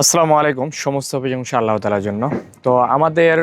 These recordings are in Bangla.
আসসালামু আলাইকুম, সমস্ত প্রশংসা আল্লাহ তালার জন্য। তো আমাদের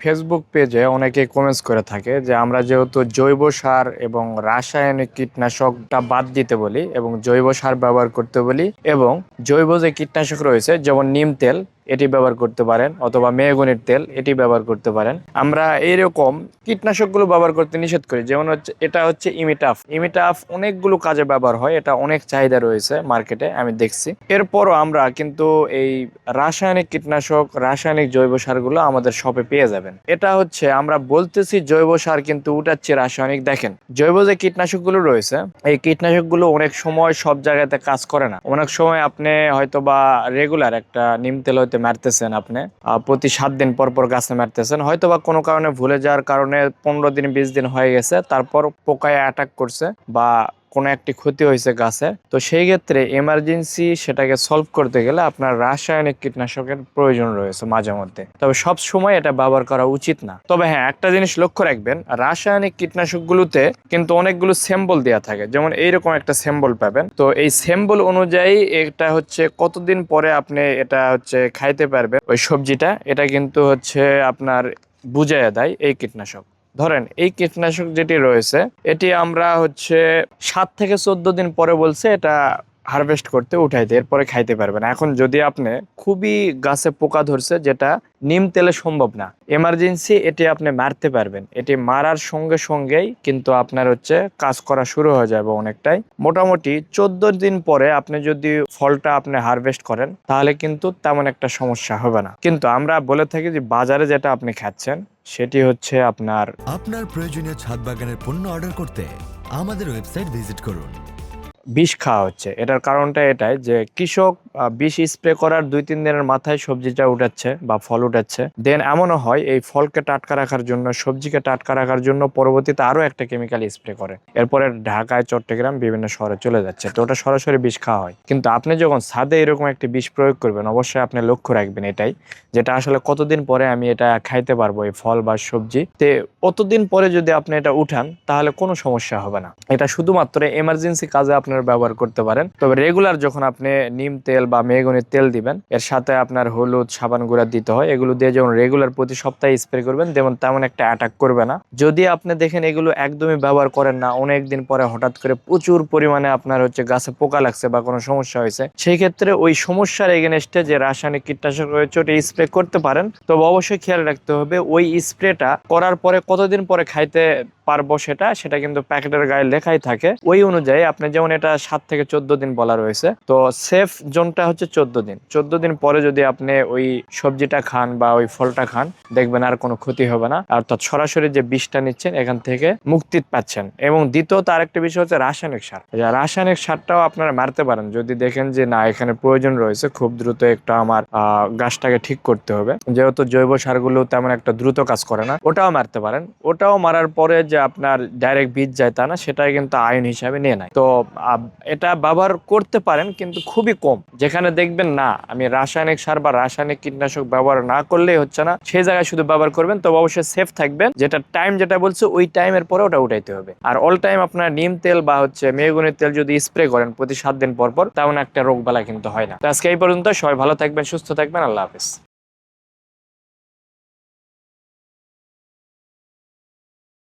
ফেসবুক পেজে অনেকে কমেন্টস করে থাকে যে আমরা যেহেতু জৈব সার এবং রাসায়নিক কীটনাশকটা বাদ দিতে বলি এবং জৈব সার ব্যবহার করতে বলি এবং জৈব যে কীটনাশক রয়েছে, যেমন নিম তেল এটি ব্যবহার করতে পারেন, অথবা মেহগনির তেল এটি ব্যবহার করতে পারেন। আমরা এইরকম কীটনাশকগুলো ব্যবহার করতে নিষেধ করি, যেমন হচ্ছে, এটা হচ্ছে ইমিটাফ। ইমিটাফ অনেকগুলো কাজে ব্যবহার হয়, এটা অনেক চাহিদা রয়েছে মার্কেটে, আমি দেখছি। এরপরও আমরা কিন্তু এই রাসায়নিক কীটনাশক, রাসায়নিক জৈব সারগুলো আমাদের শপে পেয়ে যাবেন। এটা হচ্ছে, আমরা বলতেছি জৈব সার, কিন্তু উঠাচ্ছি রাসায়নিক। দেখেন, জৈব যে কীটনাশকগুলো রয়েছে, এই কীটনাশকগুলো অনেক সময় সব জায়গাতে কাজ করে না। অনেক সময় আপনি হয়তো বা রেগুলার একটা নিম তেল হয়তো মারতেছেন আপনি? প্রতি সাত দিন পর পর গাছে মারতেছেন। হয়তো বা কোনো কারণে ভুলে যাওয়ার কারণে পনেরো দিন, বিশ দিন হয়ে গেছে, তারপর পোকায় অ্যাটাক করছে বা কোনো একটি ক্ষতি হয়েছে গাছে, তো সেই ক্ষেত্রে এমার্জেন্সি সেটাকে সলভ করতে গেলে আপনার রাসায়নিক কীটনাশকের প্রয়োজন রয়েছে মাঝে মধ্যে। তবে সব সময় এটা ব্যবহার করা উচিত না। তবে হ্যাঁ একটা জিনিস লক্ষ্য রাখবেন, রাসায়নিক কীটনাশকগুলোতে কিন্তু অনেকগুলো সিম্বল দেওয়া থাকে। যেমন এইরকম একটা সিম্বল পাবেন। তো এই সিম্বল অনুযায়ী এটা হচ্ছে কতদিন পরে আপনি এটা হচ্ছে খাইতে পারবেন, ওই সবজিটা, এটা কিন্তু হচ্ছে আপনার বুঝাইয়া দেয় এই কীটনাশক। ধরেন, এই কীটনাশক যেটি রয়েছে, এটি আমরা হচ্ছে সাত থেকে চোদ্দ দিন পরে বলছে, এটা হারভেস্ট করতে উঠাইতে এরপরে খাইতে পারবেন। এখন যদি আপনি খুবই গাছে পোকা ধরছে, যেটা নিম তেলে সম্ভব না, এমার্জেন্সি, এটি আপনি মারতে পারবেন। এটি মারার সঙ্গে সঙ্গেই কিন্তু আপনার হচ্ছে কাজ করা শুরু হয়ে যাবে অনেকটাই। মোটামুটি চোদ্দ দিন পরে আপনি যদি ফলটা আপনি হারভেস্ট করেন, তাহলে কিন্তু তেমন একটা সমস্যা হবে না। কিন্তু আমরা বলে থাকি যে, বাজারে যেটা আপনি খাচ্ছেন, সেটি হচ্ছে আপনার আপনার প্রয়োজনীয় ছাদ বাগানের পণ্য অর্ডার করতে আমাদের ওয়েবসাইট ভিজিট করুন। বিষ খাওয়া হচ্ছে। এটার কারণটা এটাই যে কৃষক বিষ স্প্রে করার দুই, তিন দিনের মাথায় সবজিটা উঠাচ্ছে বা ফল উঠাচ্ছে দেন এমনও হয়, এই ফলকে টাটকা রাখার জন্য, সবজিকে টাটকা রাখার জন্য পরবর্তীতে আরও একটা কেমিক্যাল স্প্রে করে। এরপরে ঢাকায়, চট্টগ্রাম, বিভিন্ন শহরে চলে যাচ্ছে। তো ওটা সরাসরি বিষ খাওয়া হয়। কিন্তু আপনি যখন ছাদে এরকম একটি বিষ প্রয়োগ করবেন, অবশ্যই আপনি লক্ষ্য রাখবেন এটাই, যেটা আসলে কতদিন পরে আমি এটা খাইতে পারব, এই ফল বা সবজি। তে অতদিন পরে যদি আপনি এটা উঠান, তাহলে কোনো সমস্যা হবে না। এটা শুধুমাত্র এমার্জেন্সি কাজে আপনারা ব্যবহার করতে পারেন। তবে রেগুলার যখন আপনি নিম তেল বা মেহগনির তেল দিবেন। এর সাথে আপনার হলুদ, সাবান গুঁড়া দিতে হয়। এগুলো দিয়ে যখন রেগুলার প্রতি সপ্তাহে স্প্রে করবেন যেমন তেমন একটা অ্যাটাক করবে না। যদি আপনি দেখেন এগুলো একদমই ব্যবহার করেন না, অনেক দিন পরে হঠাৎ করে প্রচুর পরিমাণে আপনার হচ্ছে গাছে পোকা লাগছে বা কোনো সমস্যা হয়েছে, সেই ক্ষেত্রে ওই সমস্যার এগেনস্টে যে রাসায়নিক কীটনাশক রয়েছে, ওটা স্প্রে করতে পারেন। তবে অবশ্যই খেয়াল রাখতে হবে, ওই স্প্রেটা করার পরে কতদিন পরে খাইতে পারব সেটা সেটা কিন্তু প্যাকেটের গায়ে লেখাই থাকে। ওই অনুযায়ী আপনি যেমন এটা সাত থেকে চোদ্দ দিন বলা রয়েছে, তো সেফ জোনটা হচ্ছে চোদ্দ দিন। চোদ্দ দিন পরে যদি আপনি ওই সবজিটা খান বা ওই ফলটা খান, দেখবেন আর কোনো ক্ষতি হবে না। আর অর্থাৎ সরাসরি যে বিষটা নিচ্ছেন, এখান থেকে মুক্তি পাচ্ছেন। এবং দ্বিতীয়ত আরেকটা বিষয় হচ্ছে রাসায়নিক সার। রাসায়নিক সারটাও আপনারা মারতে পারেন। যদি দেখেন যে, না, এখানে প্রয়োজন রয়েছে, খুব দ্রুত একটা আমার গাছটাকে ঠিক করতে হবে। যেহেতু জৈব সারগুলো তেমন একটা দ্রুত কাজ করে না, ওটাও মারতে পারেন। ওটাও মারার পরে যে আপনার ডাইরেক্ট বীজ যায় তা না, সেটাই কিন্তু আইন হিসাবে নিয়ে নেয়। তো এটা ব্যবহার করতে পারেন, কিন্তু খুবই কম। যেখানে দেখবেন না, আমি রাসায়নিক সার বা রাসায়নিক কীটনাশক ব্যবহার না করলেই হচ্ছে না। সেই জায়গায় শুধু ব্যবহার করবেন, তবে অবশ্যই সেফ থাকবেন। যেটা টাইম যেটা বলছে, ওই টাইমের পরে ওটা উঠাইতে হবে। আর অল টাইম আপনার নিম তেল বা হচ্ছে মেয়েগুনের তেল যদি স্প্রে করেন প্রতি সাত দিন পর পর, তেমন একটা রোগ বালা কিন্তু হয় না। আজকে এই পর্যন্ত, সবাই ভালো থাকবেন, সুস্থ থাকবেন, আল্লাহ হাফিজ।